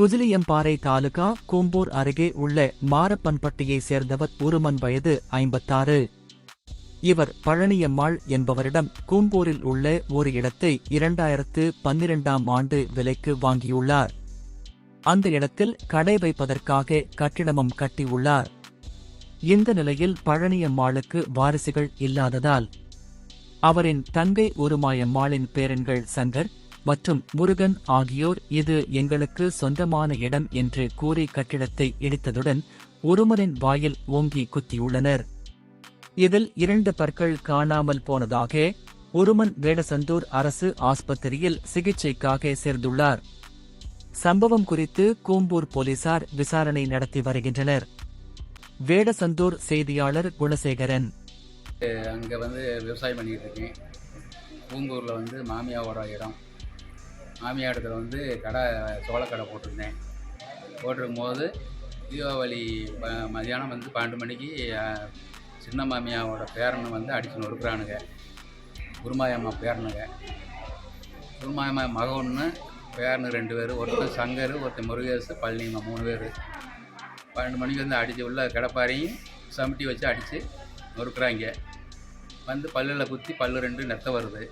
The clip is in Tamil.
குதிலியம்பாறை தாலுகா கூம்பூர் அருகே உள்ள மாரப்பன்பட்டியைச் சேர்ந்தவர் உருமன் வயது ஐம்பத்தாறு. இவர் பழனியம்மாள் என்பவரிடம் கூம்பூரில் உள்ள ஒரு இடத்தை இரண்டாயிரத்து பன்னிரெண்டாம் ஆண்டு விலைக்கு வாங்கியுள்ளார். அந்த இடத்தில் கடை வைப்பதற்காக கட்டிடமும் கட்டியுள்ளார். இந்த நிலையில் பழனியம்மாளுக்கு வாரிசுகள் இல்லாததால் அவரின் தங்கை உருமாயம்மாளின் பேரன்கள் சங்கர் மற்றும் முருகன் ஆகியோர் இது எங்களுக்கு சொந்தமான இடம் என்று கூறி கட்டிடத்தை இடித்ததுடன் உருமனின் வாயில் ஓங்கி குத்தியுள்ளனர். இதில் இரண்டு பற்கள் காணாமல் போனதாக ஒருமன் வேடசந்தூர் அரசு ஆஸ்பத்திரியில் சிகிச்சைக்காக சேர்ந்துள்ளார். சம்பவம் குறித்து கூம்பூர் போலீசார் விசாரணை நடத்தி வருகின்றனர். வேடசந்தூர் செய்தியாளர் குணசேகரன். அங்கே வந்து விவசாயம் பண்ணிக்கிட்டு இருக்கேன். பூம்பூரில் வந்து மாமியாவோட இடம். மாமியார் இடத்துல வந்து கடை சோளக்கடை போட்டிருந்தேன். போட்டிருக்கும் போது தீபாவளி ப- மதியானம் வந்து பன்னெண்டு மணிக்கு சின்ன மாமியாவோட பேரனை வந்து அடிச்சு நொறுக்கிறானுங்க. குருமாயம்மா பேரனுங்க. குருமாயம்மா மக ஒன்று பேரனு ரெண்டு பேர் ஒருத்தர் சங்கர் ஒருத்தர் முருகேசு பழனிமா மூணு பேர். பன்னெண்டு மணிக்கு வந்து அடித்து உள்ள கிடப்பாரையும் சமட்டி வச்சு அடித்து நொறுக்குறாங்க. வந்து பல்லில் குத்தி பல்லு ரெண்டு நெத்த வருது.